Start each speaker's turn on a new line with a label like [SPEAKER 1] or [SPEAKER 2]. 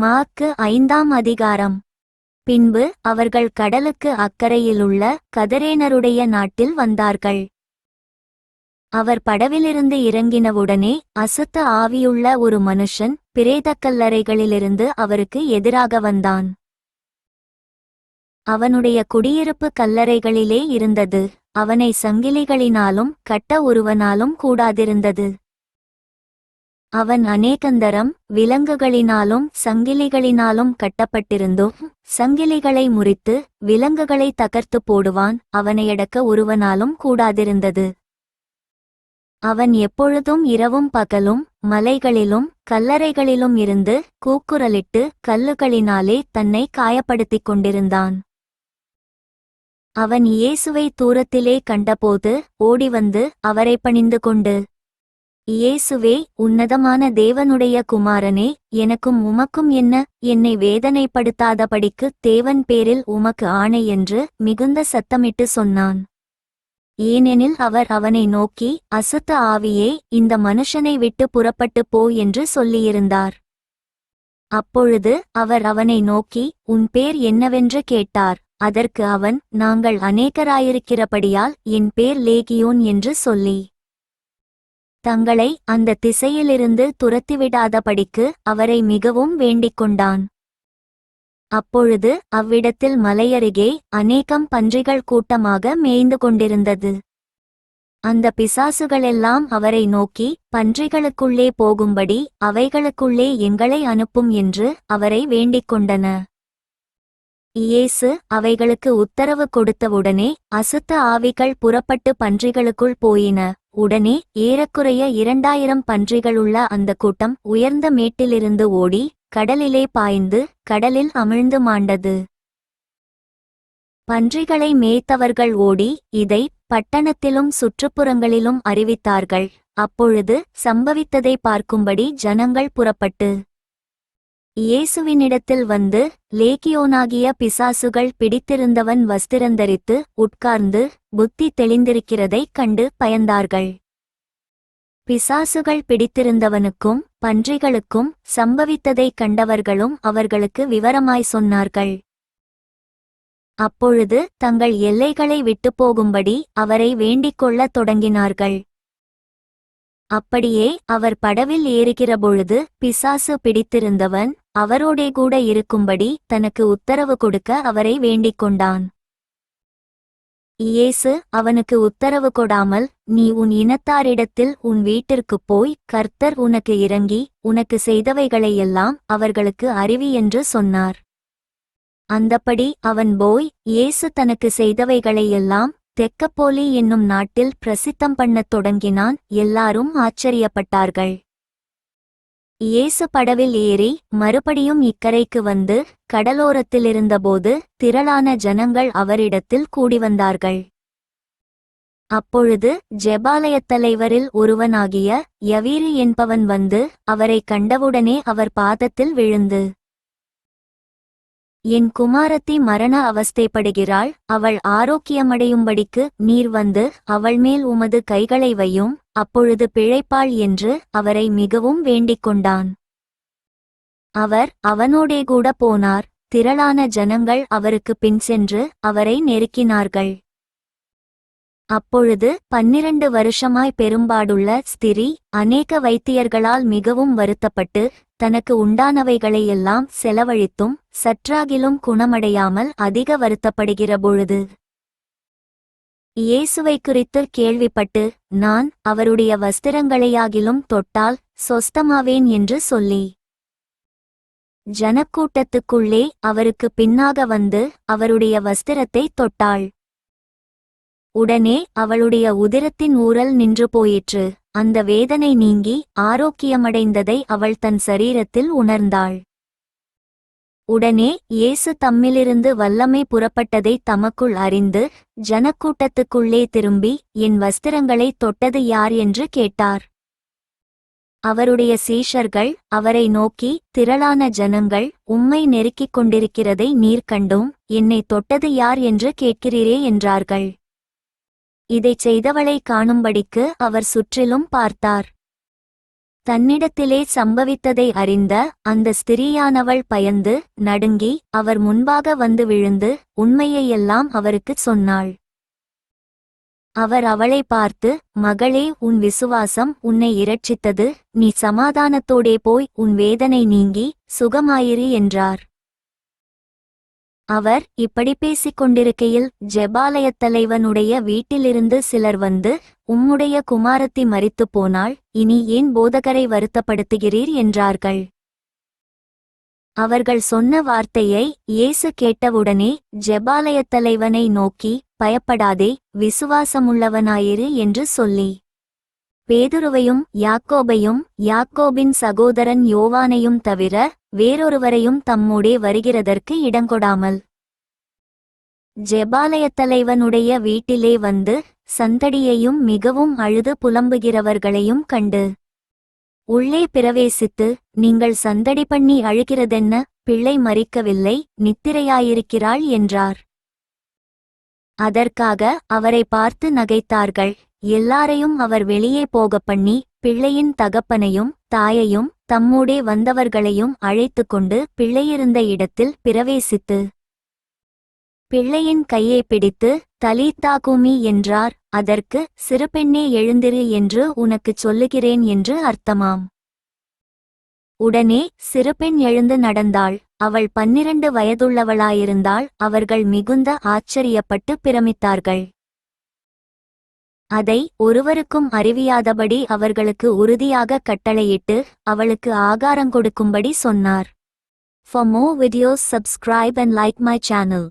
[SPEAKER 1] மாக்கு ஐந்தாம் அதிகாரம் பின்பு அவர்கள் கடலுக்கு அக்கறையிலுள்ள கதரேனருடைய நாட்டில் வந்தார்கள் அவர் படவிலிருந்து இறங்கினவுடனே அசுத்த ஆவியுள்ள ஒரு மனுஷன் பிரேத கல்லறைகளிலிருந்து அவருக்கு எதிராக வந்தான் அவனுடைய குடியிருப்பு கல்லறைகளிலே இருந்தது அவனை சங்கிலிகளினாலும் கட்ட ஒருவனாலும் கூடாதிருந்தது அவன் அநேகந்தரம் விலங்குகளினாலும் சங்கிலிகளினாலும் கட்டப்பட்டிருந்தும் சங்கிலிகளை முறித்து விலங்குகளை தகர்த்து போடுவான் அவனையடக்க ஒருவனாலும் கூடாதிருந்தது அவன் எப்பொழுதும் இரவும் பகலும் மலைகளிலும் கல்லறைகளிலும் இருந்து கூக்குரலிட்டு கல்லுகளினாலே தன்னை காயப்படுத்திக் கொண்டிருந்தான் அவன் இயேசுவை தூரத்திலே கண்டபோது ஓடிவந்து அவரை பணிந்து கொண்டு இயேசுவே உன்னதமான தேவனுடைய குமாரனே எனக்கும் உமக்கும் என்ன என்னை வேதனைப்படுத்தாதபடிக்கு தேவன் பேரில் உமக்கு ஆணை என்று மிகுந்த சத்தமிட்டு சொன்னான் ஏனெனில் அவர் அவனை நோக்கி அசுத்த ஆவியே இந்த மனுஷனை விட்டு புறப்பட்டு போ என்று சொல்லியிருந்தார் அப்பொழுது அவர் அவனை நோக்கி உன் பேர் என்னவென்று கேட்டார் அதற்கு அவன் நாங்கள் அநேகராயிருக்கிறபடியால் என் பேர் லேகியோன் என்று சொல்லி தங்களை அந்த திசையிலிருந்து துரத்திவிடாதபடிக்கு அவரை மிகவும் வேண்டிக் கொண்டான் அப்பொழுது அவ்விடத்தில் மலையருகே அநேகம் பன்றிகள் கூட்டமாக மேய்ந்து கொண்டிருந்தது அந்த பிசாசுகளெல்லாம் அவரை நோக்கி பன்றிகளுக்குள்ளே போகும்படி அவைகளுக்குள்ளே எங்களை அனுப்பும் என்று அவரை வேண்டிக் கொண்டன இயேசு அவைகளுக்கு உத்தரவு கொடுத்தவுடனே அசுத்த ஆவிகள் புறப்பட்டு பன்றிகளுக்குள் போயின உடனே ஏறக்குறைய இரண்டாயிரம் பன்றிகளுள்ள அந்த கூட்டம் உயர்ந்த மேட்டிலிருந்து ஓடி கடலிலே பாய்ந்து கடலில் அமிழ்ந்து மாண்டது பன்றிகளை மேய்த்தவர்கள் ஓடி இதை பட்டணத்திலும் சுற்றுப்புறங்களிலும் அறிவித்தார்கள் அப்பொழுது சம்பவித்ததை பார்க்கும்படி ஜனங்கள் புறப்பட்டு இயேசுவினிடத்தில் வந்து லேக்கியோனாகிய பிசாசுகள் பிடித்திருந்தவன் வஸ்திரந்தரித்து உட்கார்ந்து புத்தி தெளிந்திருக்கிறதைக் கண்டு பயந்தார்கள் பிசாசுகள் பிடித்திருந்தவனுக்கும் பன்றிகளுக்கும் சம்பவித்ததைக் கண்டவர்களும் அவர்களுக்கு விவரமாய் சொன்னார்கள் அப்பொழுது தங்கள் எல்லைகளை விட்டுப்போகும்படி அவரை வேண்டிக் கொள்ளத் தொடங்கினார்கள் அப்படியே அவர் படவில் பொழுது பிசாசு பிடித்திருந்தவன் அவரோடே கூட இருக்கும்படி தனக்கு உத்தரவு கொடுக்க அவரை வேண்டிக் கொண்டான் இயேசு அவனுக்கு உத்தரவு கொடாமல் நீ உன் இனத்தாரிடத்தில் உன் வீட்டிற்குப் போய் கர்த்தர் உனக்கு இறங்கி உனக்கு செய்தவைகளையெல்லாம் அவர்களுக்கு அறிவி என்று சொன்னார் அந்தப்படி அவன் போய் இயேசு தனக்கு செய்தவைகளையெல்லாம் தெக்கப்போலி என்னும் நாட்டில் பிரசித்தம் பண்ணத் தொடங்கினான் எல்லாரும் ஆச்சரியப்பட்டார்கள் இயேசு படவில் ஏறி மறுபடியும் இக்கரைக்கு வந்து கடலோரத்திலிருந்தபோது திரளான ஜனங்கள் அவரிடத்தில் கூடிவந்தார்கள் அப்பொழுது ஜெபாலயத் தலைவரில் ஒருவனாகிய யவீரி என்பவன் வந்து அவரை கண்டவுடனே அவர் பாதத்தில் விழுந்து என் குமாரத்தி மரண அவஸ்தைப்படுகிறாள் அவள் ஆரோக்கியமடையும்படிக்கு நீர் வந்து அவள் மேல் உமது கைகளை வையும் அப்பொழுது பிழைப்பாள் என்று அவரை மிகவும் வேண்டிக் கொண்டான் அவர் அவனோடே கூட போனார் திரளான ஜனங்கள் அவருக்கு பின் சென்று அவரை நெருக்கினார்கள் அப்பொழுது பன்னிரண்டு வருஷமாய் பெரும்பாடுள்ள ஸ்திரி அநேக வைத்தியர்களால் மிகவும் வருத்தப்பட்டு தனக்கு உண்டானவைகளை எல்லாம் செலவழித்தும் சற்றாகிலும் குணமடையாமல் அதிக வருத்தப்படுகிற பொழுது இயேசுவை குறித்து கேள்விப்பட்டு நான் அவருடைய வஸ்திரங்களையாகிலும் தொட்டால் சொஸ்தமாவேன் என்று சொல்லி ஜனக்கூட்டத்துக்குள்ளே அவருக்கு பின்னாக வந்து அவருடைய வஸ்திரத்தை தொட்டாள் உடனே அவளுடைய உதிரத்தின் ஊரல் நின்று போயிற்று அந்த வேதனை நீங்கி ஆரோக்கியமடைந்ததை அவள் தன் சரீரத்தில் உணர்ந்தாள் உடனே இயேசு தம்மிலிருந்து வல்லமை புறப்பட்டதை தமக்குள் அறிந்து ஜனக்கூட்டத்துக்குள்ளே திரும்பி என் வஸ்திரங்களை தொட்டது யார் என்று கேட்டார் அவருடைய சீஷர்கள் அவரை நோக்கி திரளான ஜனங்கள் உம்மை நெருக்கிக் கொண்டிருக்கிறதை நீர் கண்டும் என்னை தொட்டது யார் என்று கேட்கிறீரே என்றார்கள் இதைச் செய்தவளை காணும்படிக்கு அவர் சுற்றிலும் பார்த்தார் தன்னிடத்திலே சம்பவித்ததை அறிந்த அந்த ஸ்திரீயானவள் பயந்து நடுங்கி அவர் முன்பாக வந்து விழுந்து உண்மையையெல்லாம் அவருக்குச் சொன்னாள் அவர் அவளை பார்த்து மகளே உன் விசுவாசம் உன்னை இரட்சித்தது நீ சமாதானத்தோடே போய் உன் வேதனை நீங்கி சுகமாயிரு என்றார் அவர் இப்படி பேசிக் கொண்டிருக்கையில் ஜெபாலயத் தலைவனுடைய வீட்டிலிருந்து சிலர் வந்து உம்முடைய குமாரத்தி மறித்து போனால் இனி ஏன் போதகரை வருத்தப்படுத்துகிறீர் என்றார்கள் அவர்கள் சொன்ன வார்த்தையை இயேசு கேட்டவுடனே ஜெபாலயத் தலைவனை நோக்கி பயப்படாதே விசுவாசமுள்ளவனாயிரு என்று சொல்லி பேதுருவையும் யாக்கோபையும் யாக்கோபின் சகோதரன் யோவானையும் தவிர வேறொருவரையும் தம்முடைய வருகிறதற்கு இடங்கொடாமல் ஜெபாலயத் தலைவனுடைய வீட்டிலே வந்து சந்தடியையும் மிகவும் அழுது புலம்புகிறவர்களையும் கண்டு உள்ளே பிரவேசித்து நீங்கள் சந்தடி பண்ணி அழுகிறதென்ன பிள்ளை மறிக்கவில்லை நித்திரையாயிருக்கிறாள் என்றார் அதற்காக அவரை பார்த்து நகைத்தார்கள் எல்லாரையும் அவர் வெளியே போக பண்ணி பிள்ளையின் தகப்பனையும் தாயையும் தம்மூடே வந்தவர்களையும் அழைத்து கொண்டு பிள்ளையிருந்த இடத்தில் பிரவேசித்து பிள்ளையின் கையை பிடித்து தலீத்தாகுமி என்றார் அதற்கு சிறுபெண்ணே எழுந்திரு என்று உனக்குச் சொல்லுகிறேன் என்று அர்த்தமாம் உடனே சிறுபெண் எழுந்து நடந்தாள் அவள் பன்னிரண்டு வயதுள்ளவளாயிருந்தாள் அவர்கள் மிகுந்த ஆச்சரியப்பட்டு பிரமித்தார்கள் அதை ஒருவருக்கும் அறிவியாதபடி அவர்களுக்கு உறுதியாக கட்டளையிட்டு அவளுக்கு ஆகாரம் கொடுக்கும்படி சொன்னார்
[SPEAKER 2] for more videos subscribe and like my channel